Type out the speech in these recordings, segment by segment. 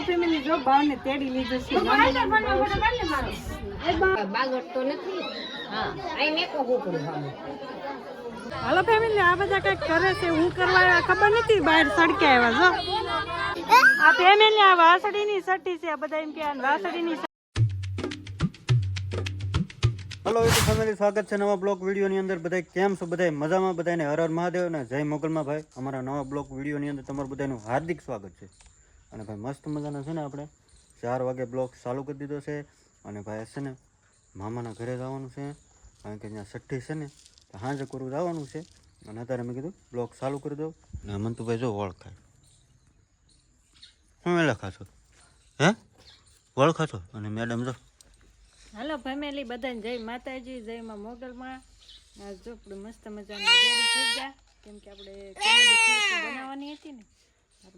હાલો family જો ભાવને તેડી લીધો છે બાગટ તો નથી હા અહીં મેકો સામે હાલો ફેમિલી આ બધા કંઈક કરે છે હું કરવા આવ્યા ખબર નથી બહાર સડકે આવ્યા જો આ ફેમિલી આ વાસડીની સટ્ટી છે બધા એમ કે આ વાસળીની હલો યુટ્યુબ ફેમિલી સ્વાગત છે નવા બ્લોક વિડીયોની અંદર બધા કેમ છો બધા મજામાં બધાને હર હર મહાદેવ અને જય મોગલમાં ભાઈ અમારા નવા બ્લોક વિડીયોની અંદર તમારું બધાનું હાર્દિક સ્વાગત છે અને ભાઈ મસ્ત મજાના છે ને આપણે. ચાર વાગે બ્લોગ ચાલુ કરી દીધો છે અને ભાઈ છે ને મામાના ઘરે જવાનું છે. કારણ કે ત્યાં છઠ્ઠી છે ને, તો સાંજે કરવું જવાનું છે. અને અત્યારે મેં કીધું બ્લોક ચાલુ કરી દો અને મંતુભાઈ જો ઓળખાય શું એ લખાશો હે? ઓળખાશો અને મેડમ જો. હાલો ફેમિલી, બધાને જય માતાજી જયમાં મોગલમાં. આ મસ્ત મજાની રેડી કેમ કે આપણે કોમેડી ફિલ્મ બનાવવાની હતી ને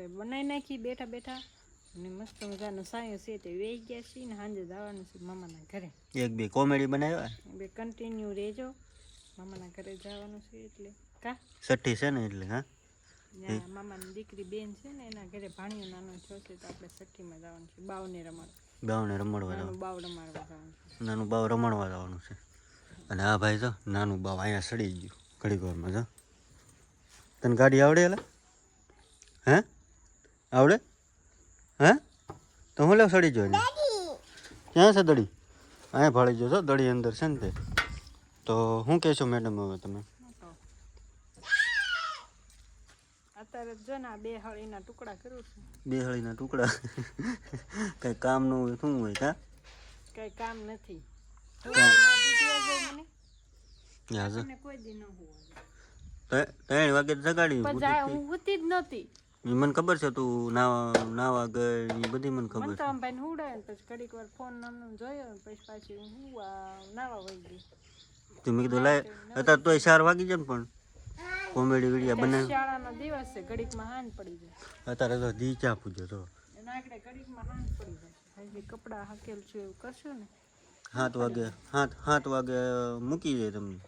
આપણે બનાવી નાખી બેઠા બેઠા. અને મસ્ત મજાનો સાયો છે તે વેઈ ગયા છે ને સાંજે જવાનું છે મામાના ઘરે. એક બે કોમેડી બનાવ્યા? બે કન્ટિન્યુ રહેજો મામાના ઘરે જવાનું છે એટલે. કા? છઠ્ઠી છે ને એટલે હા? મામાની દીકરી બેન છે ને એના ઘરે ભાણિયો નાનો છો છે તો આપણે છઠ્ઠીમાં જવાનું છે. બાવને રમાડ બાવને રમડવા જવાનું. બાવ રમાડવા જવાનું છે. નાનું બાવ રમણવા જવાનું છે. અને આ ભાઈ જો નાનું બાવ અહીંયા સડી ગયું. ઘડીક વારમાં જો. તને ગાડી આવડે એટલે? હે? આવડે? હે? તો હું લેવ સડી જોઈને? ક્યાં છે દડી? અહીંયા ભાળી જોશો દડી અંદર છે ને તે. તો શું કહેશો મેડમ હવે તમે? અત્યારે જો ને બે હળીના ટુકડા કરું છું. બે હળીના ટુકડા? કંઈ કામનું હોય શું હોય કા? કઈ કામ નથી. ત્રણ વાગે જગાડી હું જ નહોતી. ઈ મને ખબર છે તું નાવા નાવા ગઈ એ બધી મને ખબર છે. ભાઈ ને હુડાય ને પછી ઘડીક વાર ફોન નામનું જોયો ને પછી પાછી હું નાવા વહી ગઈ. તું મેં કીધું લાય અત્યારે તોય ચાર વાગી જાય ને પણ. કોમેડી વિડીયા બનાવ. શાળાનો દિવસ છે ઘડીકમાં હાન પડી જાય. અત્યારે તો દી ચા પૂજો તો. આગળ ઘડીકમાં હાન પડી જાય. હજી કપડા હાકેલ છે એવું કરશું ને. સાત વાગે સાત સાત વાગે મૂકી જાય તમને.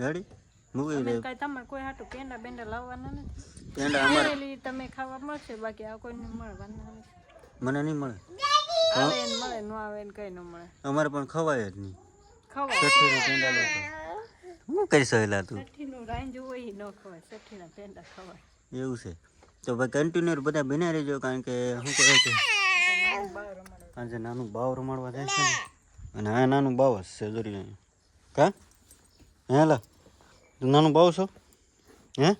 રેડી તમે દે કાંઈ તમારે કોઈ હાટું પેંડા બેંડા લાવવાના નથી. પેંડા અમારે તમે ખાવા મળશે બાકી આ કોઈને મળવાના નથી. મને નહીં મળે. આવે ને મળે ન આવે ને કઈ ન મળે. અમારે પણ ખવાય જ નહીં. ખવાય. સઠ્ઠીનો પેંડા લોકો શું કરી સહેલા તું? સઠ્ઠીનું રાંજ હોય ન ખવાય સઠ્ઠીના પેંડા ખવાય. એવું છે. તો ભાઈ કન્ટિન્યુ બધા બિના રહેજો કારણ કે શું કહે છે આજે નાનું બાવ રમાડવા જાય છે ને. અને આ નાનું બાવ જ છે અહીંયા કા? હે લા તું નાનું બાવ છો? હે?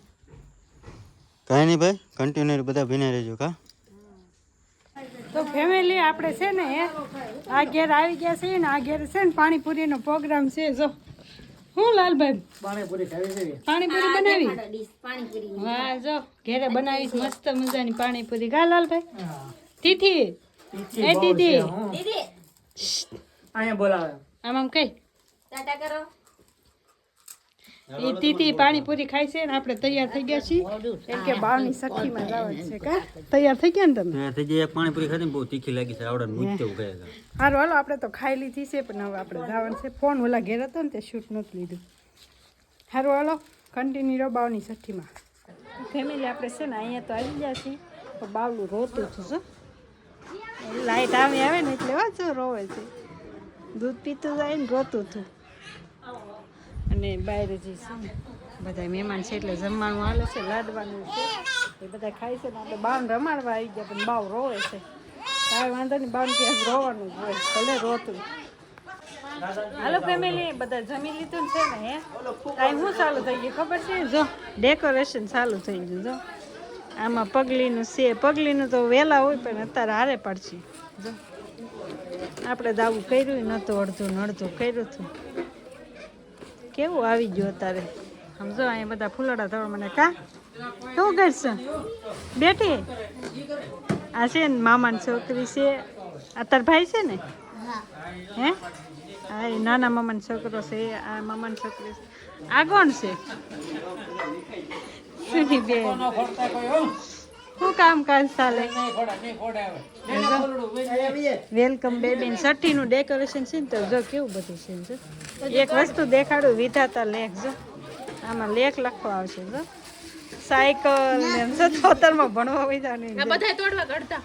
કાંઈ નહીં ભાઈ કન્ટિન્યુ બધા ભીને રહેજો કા? તો ફેમિલી આપણે છે ને આ ઘેર આવી ગયા છે ને આ ઘેર છે ને પાણીપુરીનો પ્રોગ્રામ છે જો. હું લાલભાઈ? પાણીપુરી બનાવી છે પાણીપુરી હા જો. ઘેરે બનાવીશ મસ્ત મજાની પાણીપુરી. કા લાલભાઈ? તીથી? એ દીદી. દીદી આમ આમ કઈ ટાટા કરો. એ તીતી પાણીપુરી ખાય છે ને આપણે તૈયાર થઈ ગયા છીએ. એમ કે બાવની સખીમાં જવાનું છે કા? તૈયાર થઈ ગયા ને તમે? ત્યાં થઈ જાય પાણીપુરી ખાધી બહુ તીખી લાગી છે. આવડે મૂકતે ગયા સારું હાલો આપણે તો ખાઈ લીધી છે પણ હવે આપણે જવાનું છે. ફોન ઓલા ઘેર હતો ને તે શૂટ નહોતું લીધું. સારું હાલો કન્ટિન્યુ રહો બાવની સઠ્ઠીમાં. ફેમિલી આપણે છે ને અહીંયા તો આવી ગયા છીએ. તો બાવલું રોતું છું શું લાઇટ આવી આવે ને એટલે વાંચો રોવે છે. દૂધ પીતું જાય ને રોતું હતું અને બહાર જઈશું બધા મહેમાન છે એટલે જમવાનું હાલે છે લાડવાનું છે. એ બધા ખાય છે ને, આપણે બાવને રમાડવા આવી ગયા, પણ બાવ રોવે છે. કાંઈ વાંધો નહીં બાવને ત્યાં રોવાનું જ હોય, ભલે રોતું. હાલો ફેમિલી બધા જમી લીધું છે ને, હે? ટાઈમ શું ચાલુ થઈ ગયું, ખબર છે? જો ડેકોરેશન ચાલુ થઈ ગયું, જો. આમાં પગલીનું છે, પગલીનું તો વહેલા હોય, પણ અત્યારે હારે પડશે. જો. આપણે દાવું કર્યું, નહોતું, અડધું ને અડધું કર્યું હતું. કેવું આવી ગયો અત્યારે? સમજો અહીંયા બધા ફૂલડા થવા મને કા? શું કરશે? બેઠી? આ છે ને મામાની છોકરી છે. આ તાર ભાઈ છે ને? હે? હા એ નાના મામાનો છોકરો છે. આ મામાની છોકરી છે. આ કોણ છે? સુની બેન? શું કામ કાજ ચાલે વેલકમ બેબી સઠ્ઠીનું ડેકોરેશન છે ને તો જો કેવું બધું છે એક વસ્તુ દેખાડું વિધાતા લેખ જો. આમાં લેખ લખવા આવશે જો. સાયકલ ને છે ભણવા જા. બધા તોડવા ઘડતા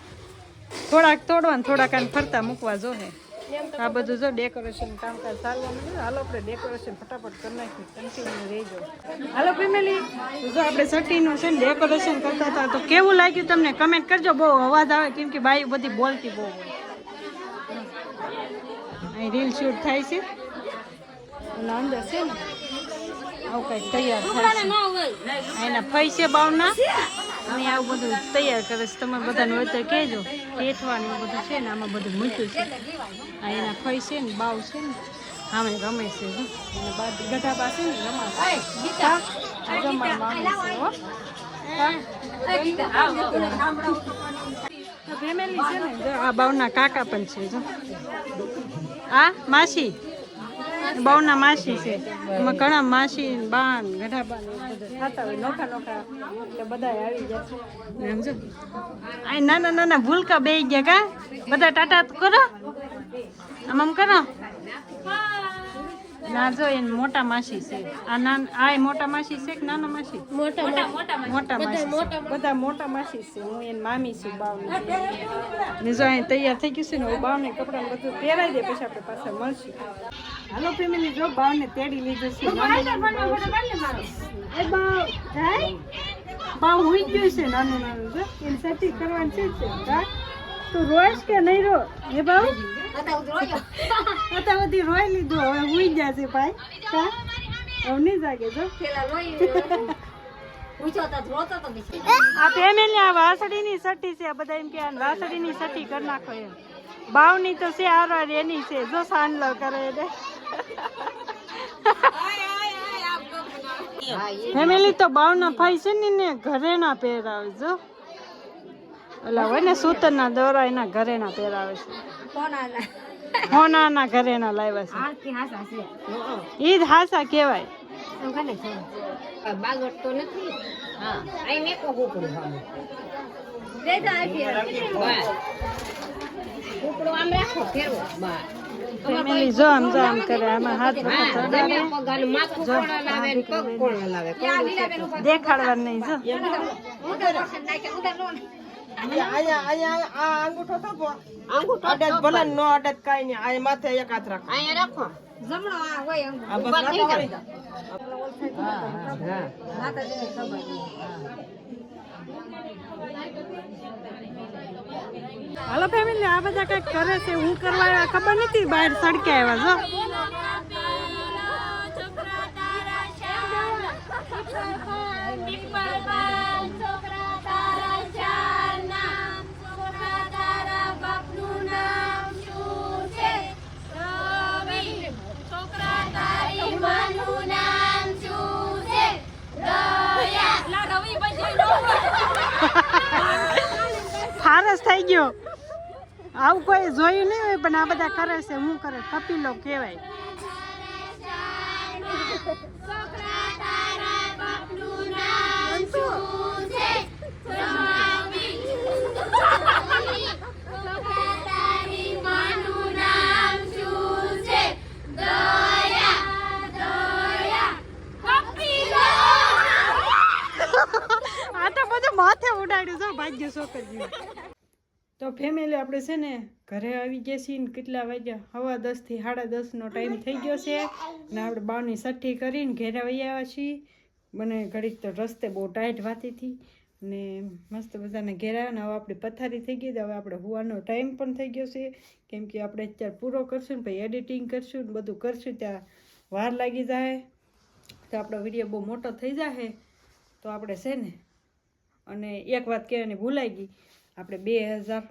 થોડાક તોડવા ને થોડાક ફરતા મૂકવા જો હે. આ બધું જો ડેકોરેશન કામકાજ ચાલવા છે હાલો આપણે ડેકોરેશન ફટાફટ કરી નાખીએ કન્ટિન્યુ રહેજો. હાલો ફેમિલી જો આપણે સટીનું છે ને ડેકોરેશન કરતા હતા, તો કેવું લાગ્યું તમને? કમેન્ટ કરજો, બહુ અવાજ આવે, કેમ કે બાઈ બધી બોલતી બહુ અહીં રીલ શૂટ થાય છે. અને અંદર છે ને, આવું કંઈક તૈયાર થાય છે. એના પૈસે બાવના અને આવું બધું તૈયાર કરે છે. તમે બધાને હોય તો કહેજો. ટેટવાનું બધું છે ને આમાં બધું મૂક્યું છે. આ એના ફઈ છે ને બાવ છે ને આમે રમે છે અને ગઢા પાસે ને રમાશે. ફેમિલી છે ને આ બાવના કાકા પણ છે જો. આ માસી? બાવના માસી છે. એમાં ઘણા માસી, બાન, ગઢા બાન થતા હોય, નોખા નોખા બધા આવી જાય નાના નાના ભૂલકા બે ગયા કા? બધા ટાટા કરો. આમ આમ કરો. ના જો એને મોટા માસી છે. આ નાન આ મોટા માસી છે કે નાના માસી? મોટા મોટા મોટા માસી. બધા મોટા માસી. છે. હું એની મામી છું બાવની ને જો અહીં તૈયાર થઈ ગયું છે ને હું બાવને કપડાં બધું પહેરાઈ દે પછી આપણે પાછા મળશું. હાલો ફેમિલી જો બાવને તેડી લીધું છે. એ બાવ જાય? બાવ હુઈ ગયું છે નાનું નાનું. જો એને સાચી કરવાનું છે જ છે. હા તું રોઈશ કે નહીં રો? એ બાવ? અત્યાર બધી રોઈ લીધું. હવે હુઈ જશે ભાઈ. હવે નહીં જાગે જો. આ ફેમિલી આ વાસળીની સટી છે. બધા એમ કે વાસળીની સટી કરી નાખો એમ. બાવની તો છે આરવાર એની છે. જો સાંડલો કરે એટલે ફેમિલી તો બાવના ફાઈ છે ને ને ઘરે ના પહેરાવે જો. ઓલા હોય ને સૂતરના દોરા એના ઘરે ના પહેરાવે છે. હોનાના ઘરે ના લાવ્યા છે ઈ જ હાસા કહેવાય બાગટ તો નથી હા અહીં મેકો કુકડું સામે આમ રાખો ફેરવો બસ ફેમિલી જો આમ જો આમ કરે આમાં હાથ વખત ગમે પગાર માથું કોણ લાવે ને લાવે દેખાડવાનું નહીં જો અહીંયા રાખો. જમણો આ હોય અંગૂઠો. ઊભા થઈ જાઓ. હાલો ફેમિલી આ બધા કંઈક કરે છે હું કરવા ખબર નથી બહાર સડકે આવ્યા જો. ફારસ થઈ ગયો. આવું કોઈ જોયું નહીં હોય, પણ આ બધા કરે છે, હું કરે કપિલો કહેવાય. આપણે છે ને ઘરે આવી ગયા છીએ ને કેટલા વાગ્યા? હવા દસથી સાડા દસનો ટાઈમ થઈ ગયો છે. ને આપણે બાવની સઠ્ઠી કરીને ઘેરે વહી આવ્યા છીએ. મને ઘડીક તો રસ્તે બહુ ટાઈટ વાતી હતી. ને મસ્ત બધાને ઘેર આવ્યા ને હવે આપણી પથારી થઈ ગઈ હવે આપણે હોવાનો ટાઈમ પણ થઈ ગયો છે. કેમ કે આપણે અત્યારે પૂરો કરશું ને પછી એડિટિંગ કરશું ને બધું કરશું, ત્યાં વાર લાગી જાય. તો આપણો વીડિયો બહુ મોટો થઈ જાય તો આપણે છે ને, અને એક વાત કહેવાની ભૂલાઈ ગઈ. આપણે બે હજાર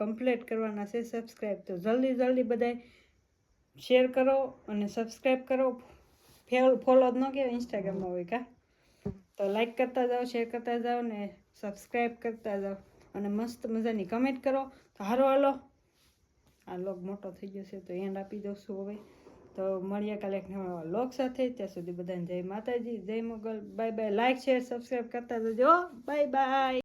કમ્પ્લીટ કરવાના છે સબસ્ક્રાઈબ તો જલ્દી જલ્દી બધાય શેર કરો અને સબસ્ક્રાઈબ કરો. ફેલ, ફોલો જ ન કહેવાય ઇન્સ્ટાગ્રામમાં હોય કા? તો લાઈક કરતા જાઓ, શેર કરતા જાઓ ને સબસ્ક્રાઈબ કરતા જાઓ. અને મસ્ત મજાની કમેન્ટ કરો. તો હારો, હાલો. આ લોગ મોટો થઈ ગયો છે, તો એન્ડ આપી દઉં છું હવે. તો મળીએ કાલે લોક સાથે. ત્યાં સુધી બધાને જય માતાજી, જય Mogal. Bye bye. Like share subscribe કરતા જજો. Bye bye.